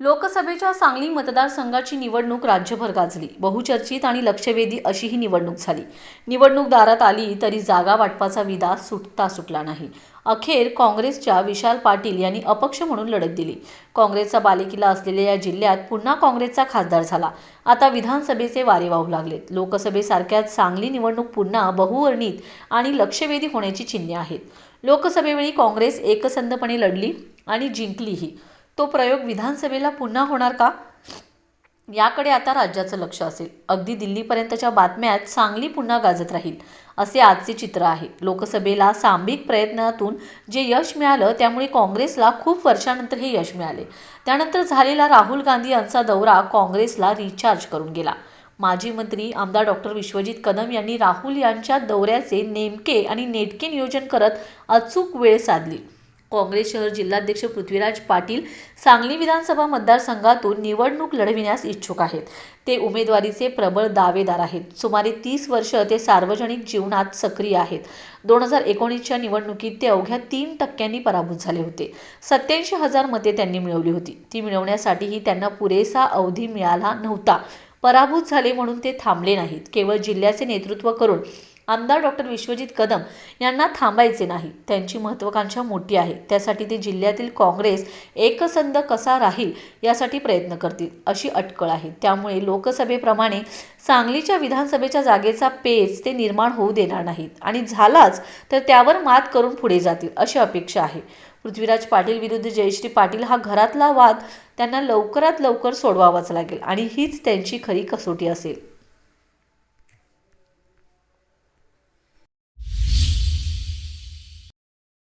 लोकसभेच्या सांगली मतदारसंघाची निवडणूक राज्यभर गाजली. बहुचर्चित आणि लक्षवेधी अशी ही निवडणूक झाली. निवडणूक दारात आली तरी जागा वाटपाचा विदा सुटता सुटला नाही. अखेर काँग्रेसच्या विशाल पाटील यांनी अपक्ष म्हणून लढत दिली. काँग्रेसचा बालेकिल्ला असलेल्या या जिल्ह्यात पुन्हा काँग्रेसचा खासदार झाला. आता विधानसभेचे वारे वाहू लागलेत. लोकसभेसारख्याच सांगली निवडणूक पुन्हा बहुवर्णित आणि लक्षवेधी होण्याची चिन्हे आहेत. लोकसभेवेळी काँग्रेस एकसंधपणे लढली आणि जिंकलीही. तो प्रयोग विधानसभेला पुन्हा होणार का? याकडे आता राज्याचं लक्ष असेल. अगदी दिल्लीपर्यंतच्या बातम्यात सांगली पुन्हा गाजत राहील असे आजचे चित्र आहे. लोकसभेला सांभिक प्रयत्नातून जे यश मिळालं त्यामुळे काँग्रेसला खूप वर्षानंतर हे यश मिळाले. त्यानंतर झालेला राहुल गांधी यांचा दौरा काँग्रेसला रिचार्ज करून गेला. माजी मंत्री आमदार डॉक्टर विश्वजित कदम यांनी राहुल यांच्या दौऱ्याचे नेमके आणि नेटके नियोजन करत अचूक वेळ साधली. काँग्रेस शहर जिल्हाध्यक्ष पृथ्वीराज पाटील सांगली विधानसभा मतदारसंघातून निवडणूक लढविण्यास इच्छुक आहेत. ते उमेदवारीचे प्रबळ दावेदार आहेत. सुमारे तीस वर्ष ते सार्वजनिक जीवनात सक्रिय आहेत. दोन हजार एकोणीसच्या निवडणुकीत ते अवघ्या तीन टक्क्यांनी पराभूत झाले होते. सत्याऐंशी हजार मते त्यांनी मिळवली होती. ती मिळवण्यासाठीही त्यांना पुरेसा अवधी मिळाला नव्हता. पराभूत झाले म्हणून ते थांबले नाहीत. केवळ जिल्ह्याचे नेतृत्व करून आमदार डॉक्टर विश्वजित कदम यांना थांबायचे नाही. त्यांची महत्त्वाकांक्षा मोठी आहे. त्यासाठी ते जिल्ह्यातील काँग्रेस एकसंध कसा राहील यासाठी प्रयत्न करतील अशी अटकळ आहे. त्यामुळे लोकसभेप्रमाणे सांगलीच्या विधानसभेच्या जागेचा पेच ते निर्माण होऊ देणार नाहीत आणि झालाच तर त्यावर मात करून पुढे जातील अशी अपेक्षा आहे. पृथ्वीराज पाटील विरुद्ध जयश्री पाटील हा घरातला वाद त्यांना लवकरात लवकर सोडवावाच लागेल आणि हीच त्यांची खरी कसोटी असेल.